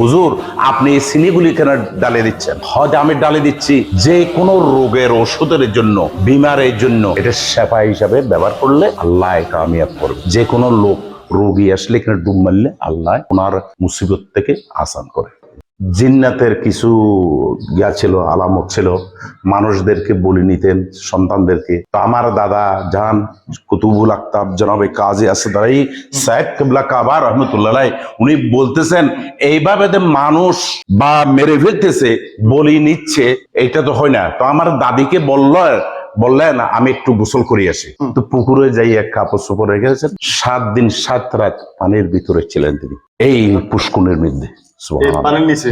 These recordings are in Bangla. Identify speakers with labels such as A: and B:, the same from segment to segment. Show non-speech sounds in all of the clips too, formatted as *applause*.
A: হুজুর, আপনি এই চিনিগুলি কেন ডালে দিচ্ছেন? হজ আমি ডালে দিচ্ছি, যে কোনো রোগের ওষুধের জন্য, বিমারের জন্য। এটা সেবা হিসাবে ব্যবহার করলে আল্লাহ কামিয়াব করবে। যে কোনো লোক রোগী আসলে এখানে ডুব মারলে আল্লাহ ওনার মুসিবত থেকে আসান করে। জিন্নাতের কিছু ইয়া ছিল, আলামত ছিল, মানুষদেরকে বলে নিতেন, সন্তানদেরকে। তো আমার দাদা জান, কুতুবুল আক্তাব জনাবে কাজী আসাদারাই সাহেব কেবলা কাবা, রহমতুল্লাহ উনি বলতেছেন, এইভাবে মানুষ বা মেরে ফেলতেছে, বলি নিচ্ছে এটা তো হয় না। তো আমার দাদিকে বলল বললেন আমি একটু গোসল করি আসি। তো পুকুরে যাই এক কাপড় চোপড় রেখে গেছেন সাত দিন সাত রাত পানির ভিতরে ছিলেন তিনি। এই পুষ্কুনের মধ্যে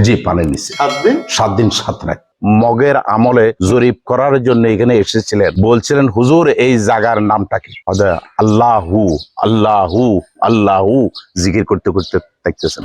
A: জি পানির নিচে।
B: সাত দিন?
A: সাত দিন সাত রাত। মগের আমলে জরিপ করার জন্য এখানে এসেছিলেন। বলছিলেন হুজুর এই জায়গার নামটা কি? আল্লাহু আল্লাহু আল্লাহু জিকির করতে করতে দেখতেছেন।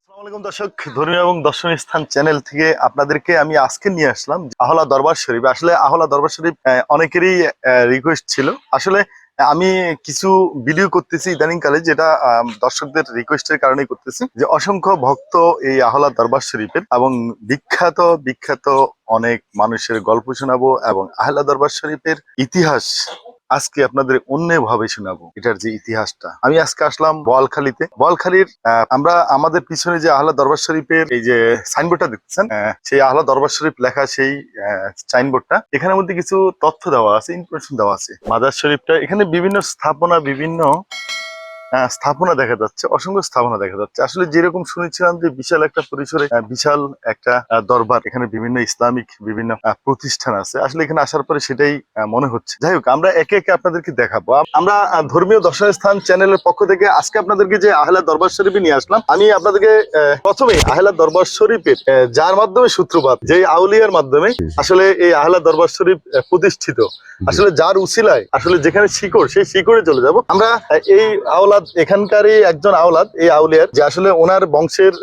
B: আলাইকুম দর্শক ধর্মীয় এবং দর্শনীয় স্থান চ্যানেল থেকে আপনাদেরকে আমি আজকে নিয়ে আসলাম আহলা দরবার শরীফ। আসলে আহলা দরবার শরীফ অনেকেরই রিকোয়েস্ট ছিল। আসলে, আমি কিছু ভিডিও করতেছি ইদানিং কালে যেটা দর্শকদের রিকোয়েস্টের কারণে করতেছি যে অসংখ্য ভক্ত এই আহলা দরবার শরীফের এবং বিখ্যাত বিখ্যাত অনেক মানুষের গল্প শোনাবো এবং আহলা দরবার শরীফের ইতিহাস আজকে আপনাদের অন্যভাবে শোনাবো এটার যে ইতিহাসটা। আমি আজকে আসলাম বলখালিতে। বলখালির আমরা আমাদের পিছনে যে আহলা দরবার শরীফের এই যে সাইনবোর্ডটা দেখছেন সেই আহলা দরবার শরীফ লেখা সেই সাইনবোর্ডটা এখানের মধ্যে কিছু তথ্য দেওয়া আছে ইনফরমেশন দেওয়া আছে। মাদার শরীফটা, এখানে বিভিন্ন স্থাপনা, বিভিন্ন স্থাপনা দেখা যাচ্ছে, অসংখ্য স্থাপনা দেখা যাচ্ছে। আসলে যেরকম শুনেছিলাম যে বিশাল একটা পরিসরে বিশাল একটা দরবার, এখানে বিভিন্ন ইসলামিক, বিভিন্ন প্রতিষ্ঠান আছে। আসলে এখানে আসার পরে সেটাই মনে হচ্ছে। যাই হোক, আমরা একে একে আপনাদেরকে দেখাবো। আমরা ধর্মীয় দর্শনীয় স্থান চ্যানেলের পক্ষ থেকে আজকে আপনাদেরকে যে আহলা দরবার শরীফে নিয়ে আসলাম, আমি আপনাদেরকে প্রথমে আহলা দরবার শরীফের যার মাধ্যমে সূত্রপাত, যে আউলিয়ার মাধ্যমে আসলে এই আহলা দরবার শরীফ প্রতিষ্ঠিত। আসলে যার উসিলায়, আসলে যেখানে শিকড়, সেই শিকড়ে চলে যাব। আমরা এই আওলাদ এখানকারই একজন আওলাদ এই আউলিয়ার যে আসলে ওনার বংশের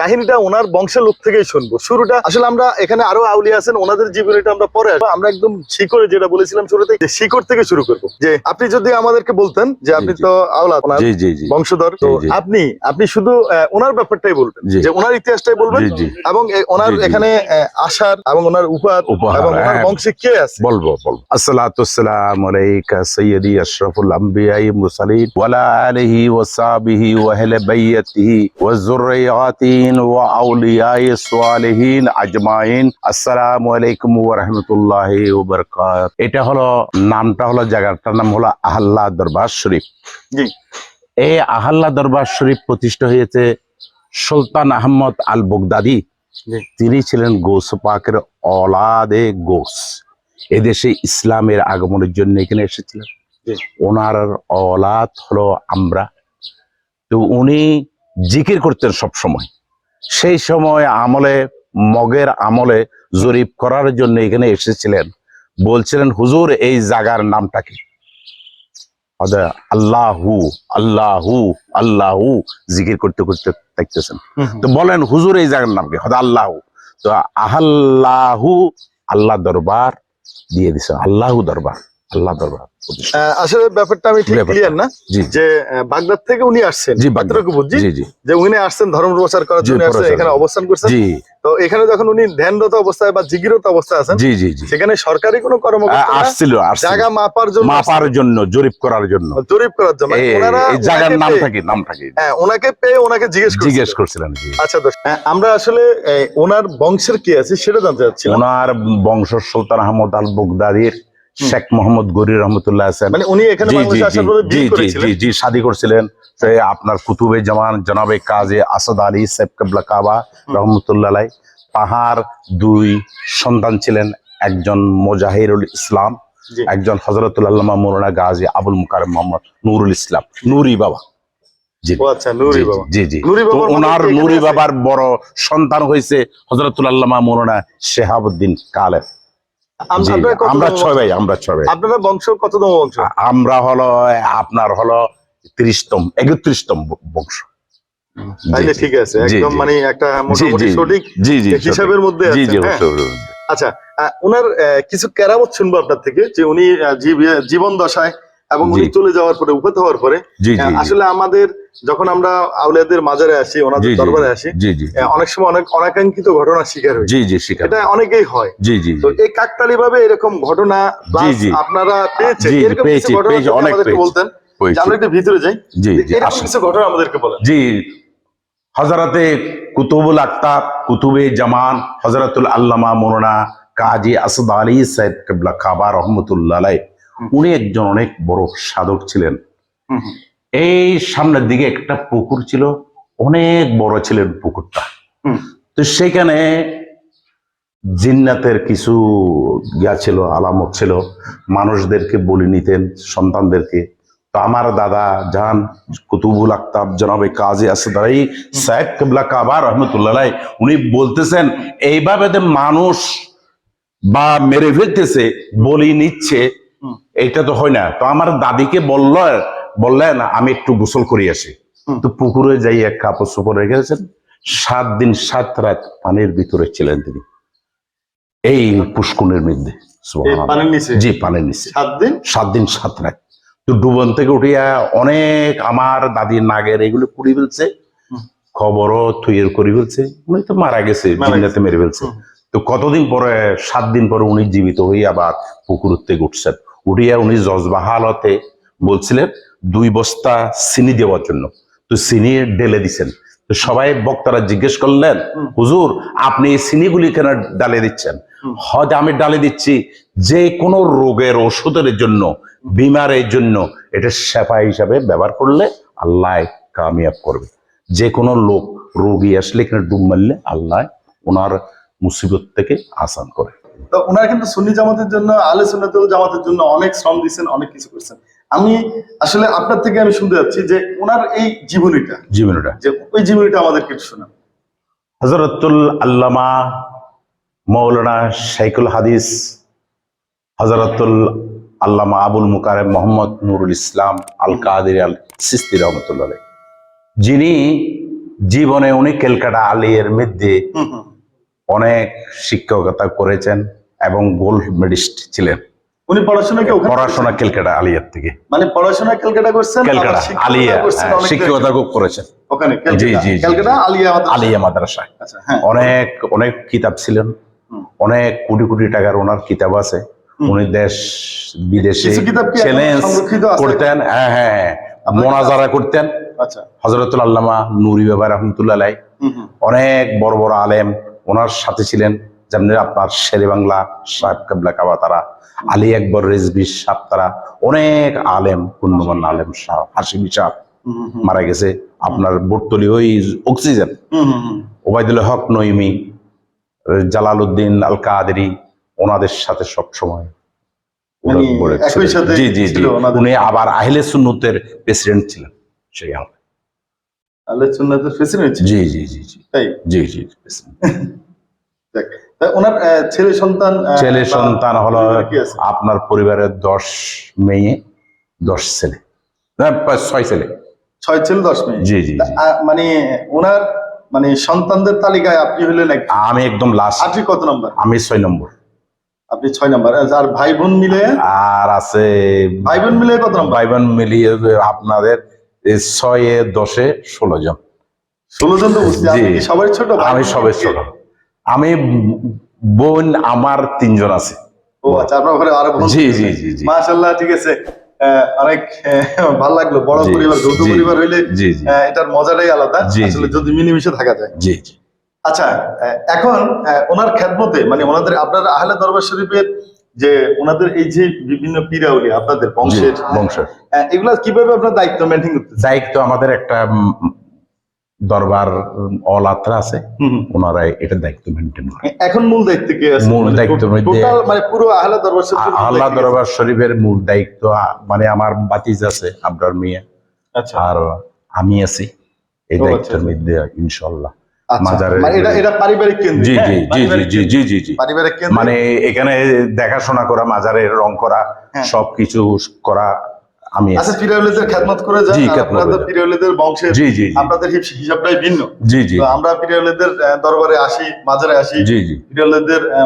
B: কাহিনীটা ওনার বংশের লোক থেকেই শুনব শুরুটা আসলে আমরা এখানে আরও আউলিয়া আছেন ওনাদের জীবনীটা আমরা পরে আসব আমরা একদম শিকড়ে যেটা বলেছিলাম শুরুতে যে শিকড় থেকে শুরু করব যে আপনি যদি আমাদেরকে বলতেন যে আপনি। তো আওলাদ বংশধর তো। আপনি আপনি শুধু ওনার ব্যাপারটাই বলবেন যে ওনার ইতিহাসটাই বলবেন এবং ওনার। এখানে আসার এবং ওনার উপহার
A: উপহার,
B: এবং ওনার। বংশে কে আছে
A: বলব বলব আসসালাতুসসালামু আলাইকা সাইয়্যিদি আশরাফুল আমবিয়াই মুরসালিন ওয়া আহলি বাইতিহি ওয়া যুররিয়াতিন ওয়া আউলিয়াই সালিহিন আজমাইন। আসসালামু আলাইকুম ওয়া রাহমাতুল্লাহি ওয়া বারাকাতুহু এটা হলো নামটা হলো জায়গাটার নাম হলো আহল্লা দরবার শরীফ।
B: জি।
A: এই আহল্লা দরবার শরীফ প্রতিষ্ঠা হয়েছে সুলতান আহমদ আল বগদাদি। তিনি ছিলেন গৌস পাকের অলাদে গোস। এদেশে ইসলামের আগমনের জন্য এখানে এসেছিলেন। ওনার অলাদ হলো আমরা। তো উনি জিকির করতেন সব সময়। সেই সময় আমলে মগের আমলে জরিপ করার জন্য এখানে এসেছিলেন। বলছিলেন হুজুর এই জায়গার নামটা কি? আল্লাহু আল্লাহু আল্লাহু জিকির করতে করতে দেখতেছেন। তো বলেন হুজুর এই জায়গার নাম কি? হদা আল্লাহু। তো আহাল্লাহু আল্লাহ দরবার দিয়ে দিছে আল্লাহু দরবার। আল্লাহ দরবার
B: আসলে ব্যাপারটা আমি ঠিক। ক্লিয়ার না? যে বাগদাদ থেকে উনি আসছেন।
A: জি জি জি।
B: যে উনি আসছেন ধর্ম প্রচার করার জন্য আসছেন এখানে অবস্থান করছেন।
A: জি।
B: তো এখানে যখন উনি ধ্যানরত অবস্থায় বা জিগিরত অবস্থায় আছেন
A: জি জি জি।
B: সেখানে সরকারি কোনো
A: আ-
B: কর্মকর্তা
A: আসছিল আসছিল।
B: জায়গা মাপার জন্য
A: মাপার জন্য জরিপ করার জন্য।
B: জরিপ করার জন্য। মানে
A: এই জায়গার
B: ওনাকে
A: নামটা
B: পেয়ে-
A: কি নামটা কি
B: হ্যাঁ ওনাকে পেয়ে ওনাকে জিজ্ঞেস
A: জিজ্ঞেস
B: করছিলেন।
A: জি।
B: আচ্ছা হ্যাঁ, আমরা আসলে ওনার বংশের কি আছে সেটা জানতে চাচ্ছি
A: ওনার বংশ সুলতান আহমদ আল বগদাদির শেখ মোহাম্মদ গরির রহমতুল্লাহ আছেন
B: মানে উনি এখানে
A: জি জি জি
B: করেছিলেন?
A: শাদি আপনার কুতুবে জামান জনাবে কাজে আসাদ আলী সাহেব কাবলা কাবা রহমতুল্লাহ। পাহাড় দুই সন্তান ছিলেন একজন মোজাহিরুল ইসলাম একজন হজরতুল আল্লামা মৌলানা গাজী আবুল মুকার মোহাম্মদ নুরুল ইসলাম নুরি বাবা। জি।
B: আচ্ছা নুরি
A: জি,
B: বাবার
A: ওনার
B: কি এখানে
A: নুরি বাবার বড় সন্তান হয়েছে হজরতুল আল্লামা মৌলানা শেহাবুদ্দিন কালের
B: আম-
A: জি,
B: আপনারা কততম
A: আমরা ছয় ভাই আমরা ছয় ভাই।
B: আপনারা বংশ কততম বংশ?
A: আমরা হলো আপনার হলো ত্রিশতম একত্রিশতম বংশ।
B: তাইলে ঠিক আছে একদম মানে একটা মোটামুটি সঠিক
A: জি জি
B: হিসাবের মধ্যে
A: জি জি
B: হ্যাঁ? আচ্ছা আহ, ওনার আহ, কিছু কেরামত শুনব আপনার থেকে যে উনি আহ, জীবন দশায় এবং উনি। চলে যাওয়ার পরে উপত হওয়ার পরে। আসলে আমাদের যখন আমরা আউলিয়াদের মাজারে আসি ওনাদের দরবারে আসি অনেক সময় অনেক অনাকাঙ্ক্ষিত ঘটনার শিকার হই।
A: জি জি শিকার।
B: এটা অনেকেই হয়।
A: জি জি
B: তো এই কাকতালি ভাবে এরকম ঘটনা আপনারা পেয়েছেন এরকম কিছু ঘটনা আমাদেরকে বলতেন যে আমরা একটু ভিতরে যাই
A: জি জি
B: এরকম কিছু ঘটনা আমাদেরকে বলেন।
A: জি হজরতে কুতুবুল আক্তাব কুতুবে জামান হজরতুল আল্লামা মোরনা কাজী আসাদ আলী সাহেব কেবলা রহমতুল্লাহ আলাই উনি একজন অনেক বড় সাধক ছিলেন। এই সামনের দিকে একটা পুকুর ছিল অনেক বড় ছিলেন পুকুরটা। তো সেখানে জিন্নাতের কিছু ইয়া ছিল আলামত ছিল মানুষদেরকে বলি নিতেন সন্তানদেরকে। তো আমার দাদা জান কুতুবুল আক্তাব জনাবে কাজী আসাদাই সাহেব কেবলা কাবা রহমতুল্লাহ উনি বলতেছেন এইভাবে মানুষ বা মেরে ফেলতেছে বলি নিচ্ছে। এইটা তো হয় না। তো আমার দাদিকে বলল বললেন আমি একটু গোসল করি আসি। তো পুকুরে যাই এক কাপড় চোপড় রেখে গেছেন সাত দিন সাত রাত পানির ভিতরে ছিলেন তিনি। এই পুষ্কুনের মধ্যে জি পানির নিচে।
B: সাত দিন?
A: সাত দিন সাত রাত। তো ডুবন থেকে উঠিয়া অনেক আমার দাদির নাগের এগুলো পুড়ি ফেলছে। খবরও থুইয়ের করি ফেলছে। উনি তো মারা গেছে
B: মেরে
A: ফেলছে। তো কতদিন পরে সাত দিন পরে উনি জীবিত হয়ে আবার পুকুর থেকে উঠছেন? উঠিয়া উনি জজবা হালতে বলছিলেন, দুই বস্তা চিনি দেওয়ার জন্য। তো চিনি ঢেলে দিছেন। তো সবাই বক্তারা জিজ্ঞেস করলেন, হুজুর, আপনি এই চিনিগুলি কেন ডালে দিচ্ছেন? হজ আমি ডালে দিচ্ছি যে কোনো রোগের ওষুধের জন্য, বিমারের জন্য। এটা সেফা হিসাবে ব্যবহার করলে আল্লাহ কামিয়াব করবে। যে কোনো লোক রোগী আসলে এখানে ডুব মারলে আল্লাহ ওনার মুসিবত থেকে আসান করে।
B: তো ওনারা কিন্তু সুন্নি জামাতের জন্য আলে সুন্নাতুল জামাতের জন্য অনেক শ্রম দিচ্ছেন অনেক কিছু করছেন। আমি আসলে আপনার থেকে আমি শুনতে যাচ্ছি যে ওনার এই জীবনীটা
A: জীবনটা।
B: যে ওই জীবনীটা আমাদেরকে শোনান।
A: হজরতুল আল্লামা মৌলানা শাইকুল হাদিস হজরতুল আল্লামা আবুল মুকারেম মোহাম্মদ নুরুল ইসলাম আল কাদের আল সিস্তি রহমতুল্লাহ যিনি জীবনে উনি ক্যালকাটা আলিয়ের মধ্যে। অনেক শিক্ষকতা করেছেন এবং গোল্ড মেডিস্ট ছিলেন।
B: উনি পড়াশোনা কি
A: পড়াশোনা? ক্যালকাটা আলিয়ার থেকে।
B: মানে পড়াশোনা ক্যালকাটা করছেন?
A: ক্যালকাটা আলিয়া হ্যাঁ, শিক্ষকতা খুব করেছেন।
B: ওখানে
A: জি, জি।
B: ক্যালকাটা আলিয়া মাদ্রাসা।
A: আলিয়া মাদ্রাসায়
B: আচ্ছা হ্যাঁ।
A: অনেক অনেক কিতাব ছিলেন। অনেক কোটি কোটি টাকার ওনার কিতাব আছে। উনি দেশ বিদেশে চ্যালেঞ্জ করতেন। হ্যাঁ হ্যাঁ মোনাজারা করতেন।
B: আচ্ছা।
A: হজরতুল আল্লামা নুরি বাবা রহমতুল্লাহ। অনেক বড় বড় আলেম ওনার সাথে ছিলেন যেমনি আপনার শেরে বাংলা সাহেব কাবলা কাবা তারা আলী আকবর রেজবি সাহ তারা অনেক আলেম পুণ্যমান আলেম শাহ হাসিমি সাহ। মারা গেছে। আপনার বোটতলি ওই অক্সিজেন। ওবায়দুল্লাহ হক নইমি জালাল উদ্দিন আল কাদেরি ওনাদের সাথে সব সময়
B: একই সাথে
A: জি জি জি। উনি আবার আহিলে সুন্নতের প্রেসিডেন্ট ছিলেন সেই আমলে
B: আলে সুন্নাতের প্রেসিডেন্ট
A: জি জি জি জি।
B: তাই?
A: জি জি *laughs*
B: ওনার ছেলে সন্তান
A: ছেলে সন্তান হলো? আপনার পরিবারের দশ মেয়ে দশ ছেলে। না, ছয় ছেলে।
B: ছয় ছেলে দশ মেয়ে।
A: জি জি
B: মানে ওনার মানে সন্তানদের তালিকায় আপনি হলেন
A: আমি একদম লাস্ট
B: আপনি কত নম্বর?
A: আমি ছয় নম্বর।
B: আপনি ছয় নম্বর। আর ভাই বোন মিলে?
A: আর আছে
B: ভাই বোন মিলে কত নম্বর?
A: ভাই বোন মিলিয়ে আপনাদের ছয়ে দশে ষোলো জন।
B: ষোলো জন তো সবাই ছোট?
A: আমি
B: সবাই
A: ছোট। আমি বোন আমার তিনজন আছে।
B: ও আচ্ছা আপনার ঘরে আরও
A: জি জি জি জি।
B: মাশাল্লাহ ঠিক আছে। আহ, অনেক ভালো লাগল। বড় পরিবার যৌথ পরিবার হইলে এটার মজাটাই আলাদা। আসলে যদি মিলেমিশে থাকা যায়।
A: জি
B: আচ্ছা এখন ওনার খ্যাতমতে মানে ওনাদের আপনার আহলে দরবার শরীফের যে ওনাদের এই যে বিভিন্ন পীরাউলি আপনাদের বংশের
A: বংশের।
B: এগুলা কীভাবে আপনার দায়িত্ব মেনটেন করতেছে
A: দায়িত্ব আমাদের একটা দরবার অলাত্রা আছে। ওনারা এটা দায়িত্ব মেনটেন করে।
B: এখন মূল দায়িত্ব কে আছে?
A: মূল দায়িত্ব মধ্যে-
B: মানে পুরো আহলে দরবার দায়িত্ব কে আছে?
A: দরবার শরীফের মূল দায়িত্ব মানে আমার বাতিজ আছে আবরার মিয়া।
B: আচ্ছা।
A: আর আমি আছি। এই
B: আচ্ছা,
A: দায়িত্বের
B: আচ্ছা।
A: মধ্যে মাজারের
B: মানে এটা এটা পারিবারিক কেন্দ্র
A: জি জি জি জি
B: পারিবারিক
A: জি
B: কেন্দ্র।
A: জি জি জি।
B: পারিবারিক কেন্দ্র
A: এখানে দেখাশোনা করা মাজারের রং করা
B: হ্যাঁ।
A: সবকিছু করা আমি
B: আচ্ছা পিরিয়লিদের খেদমত করে যান
A: জি,
B: আর
A: খেদমত
B: আপনাদের
A: করে
B: বংশের
A: জি জি জি।
B: আপনাদের হিসাবটাই ভিন্ন।
A: জি জি।
B: আমরা পিরিয়লিদের দরবারে আসি মাজারে আসি
A: জি জি।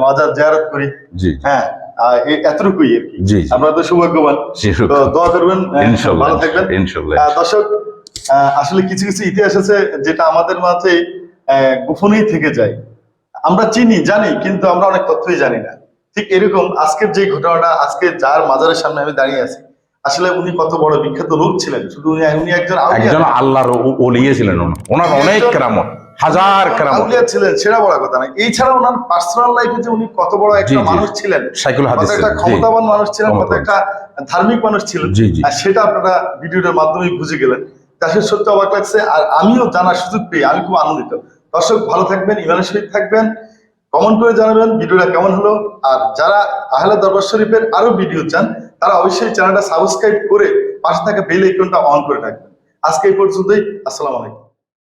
B: মাজার জিয়ারত করি।
A: জি
B: হ্যাঁ আহ, এই এতটুকুই আর কি।
A: জি
B: আপনারা তো সৌভাগ্যবান। তো দোয়া করবেন ভালো থাকবেন। দর্শক আসলে কিছু কিছু ইতিহাস আছে যেটা আমাদের মাঝে গোপনেই থেকে যায়। আমরা চিনি জানি কিন্তু আমরা অনেক তথ্যই জানি না। ঠিক এরকম আজকের যে ঘটনাটা আজকে যার মাজারের সামনে আমি দাঁড়িয়ে আছি আসলে উনি কত বড় বিখ্যাত লোক ছিলেন। শুধু উনি উনি একজন
A: একজন আল্লাহর ওলিয়ে ছিলেন। ওনার অনেক কেরামত হাজার কেরামত।
B: ছিলেন সেটা বড় কথা না। এছাড়া ওনার পার্সোনাল লাইফে যে উনি কত বড় একটা মানুষ ছিলেন
A: সাইকুল
B: কত
A: হাদিস
B: একটা ক্ষমতাবান মানুষ ছিলেন কত একটা ধার্মিক মানুষ ছিলেন। আর সেটা আপনারা ভিডিওটার মাধ্যমে বুঝে গেলেন। আসলে সত্যি অবাক লাগছে আর আমিও জানার সুযোগ পেয়ে আমি খুব আনন্দিত। দর্শক, ভালো থাকবেন, ইমানের সহিত থাকবেন। কমেন্ট করে জানাবেন ভিডিওটা কেমন হলো। আর যারা আহলে দরবার শরীফের আরও ভিডিও চান, তারা অবশ্যই চ্যানেলটা সাবস্ক্রাইব করে পাশে থাকা বেল আইকনটা অন করে রাখবেন। আজকে এই পর্যন্তই। আসসালামু আলাইকুম।